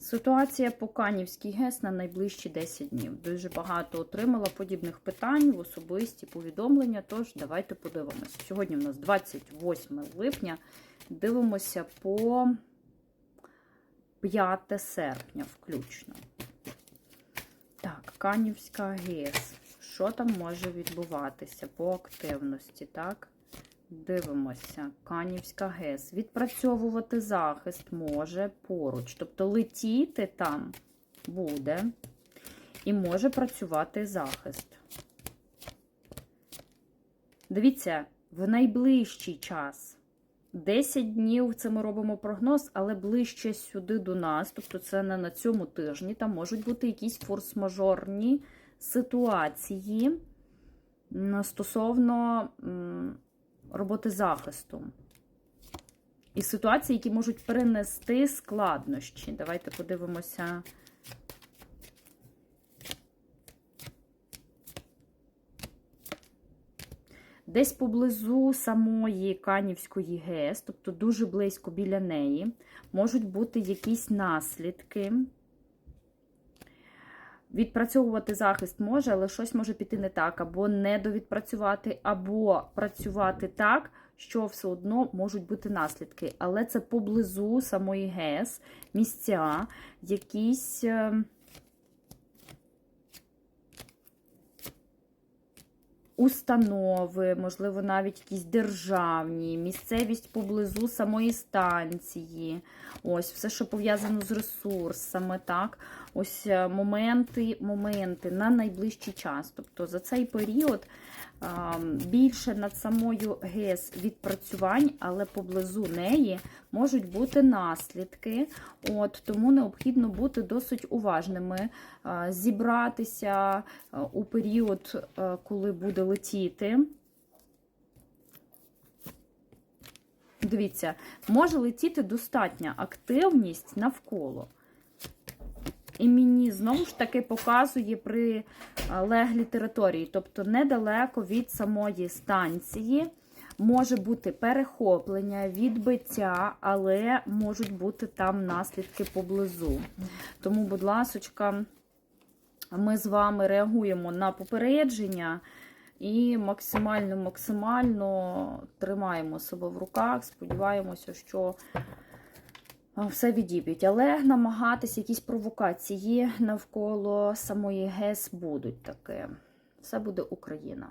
Ситуація по Канівській ГЕС на найближчі 10 днів. Дуже багато отримала подібних питань в особисті повідомлення. Тож давайте подивимося. Сьогодні в нас 28 липня. Дивимося по 5 серпня включно. Так, Канівська ГЕС. Що там може відбуватися по активності? Так, дивимося. Канівська ГЕС. Відпрацьовувати захист може поруч. Тобто летіти там буде і може працювати захист. Дивіться, в найближчий час. 10 днів це ми робимо прогноз, але ближче сюди до нас, тобто це не на цьому тижні, там можуть бути якісь форс-мажорні ситуації стосовно роботи захисту. І ситуації, які можуть перенести складнощі. Давайте подивимося. Десь поблизу самої Канівської ГЕС, тобто дуже близько біля неї, можуть бути якісь наслідки. Відпрацьовувати захист може, але щось може піти не так, або не довідпрацювати, або працювати так, що все одно можуть бути наслідки. Але це поблизу самої ГЕС, місця, якісь. Установи, можливо, навіть якісь державні, місцевість поблизу самої станції. Ось все, що пов'язано з ресурсами, так. Ось е, моменти, моменти на найближчий час. Тобто за цей період більше над самою ГЕС відпрацювань, але поблизу неї можуть бути наслідки. От, Тому необхідно бути досить уважними, зібратися у період, коли буде летіти. Дивіться, може летіти достатня активність навколо. І мені знову ж таки показує при а, леглій території, тобто недалеко від самої станції. Може бути перехоплення, відбиття, але можуть бути там наслідки поблизу. Тому, будь ласочка, ми з вами реагуємо на попередження і максимально-максимально тримаємо себе в руках. Сподіваємося, що все відіб'ють. Але намагатися якісь провокації навколо самої ГЕС будуть таке. Все буде Україна.